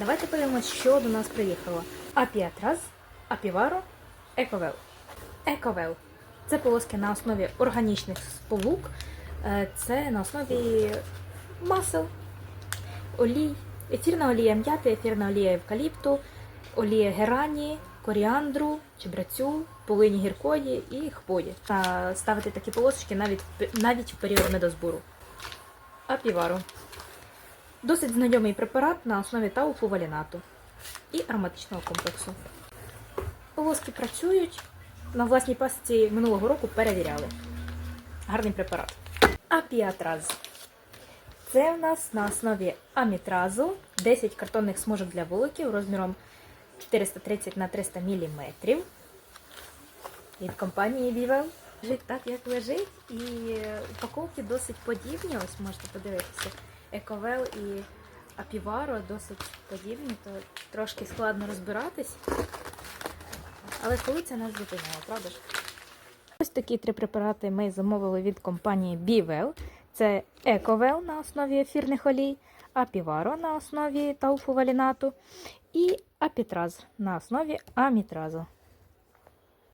Давайте подивимось, що до нас приїхало. Апіатраз, апіваро, ековел. Ековел. Це полоски на основі органічних сполук. Е, Це на основі масел, олій, ефірна олія м'яти, ефірна олія евкаліпту, олія герані, коріандру, чебрецю, полині гіркої і хвої. Та ставити такі полосочки навіть, навіть в період медозбору. Апіваро. Досить знайомий препарат на основі тауфувалінату і ароматичного комплексу. Полоски працюють. На власній пасіці минулого року перевіряли. Гарний препарат. Апіатраз. Це в нас на основі амітразу 10 картонних смужок для вуликів розміром 430 на 300 мм. Від компанії Vivel. Лежить так, як лежить, і упаковки досить подібні. Ось можете подивитися. Ековел і Апіваро досить подібні, то трошки складно розбиратись. Але коли це нас зупиняє, правда ж? Ось такі три препарати ми замовили від компанії Bivel. Це Ековел на основі ефірних олій, Апіваро на основі тауфувалінату і Апітраз на основі амітразу.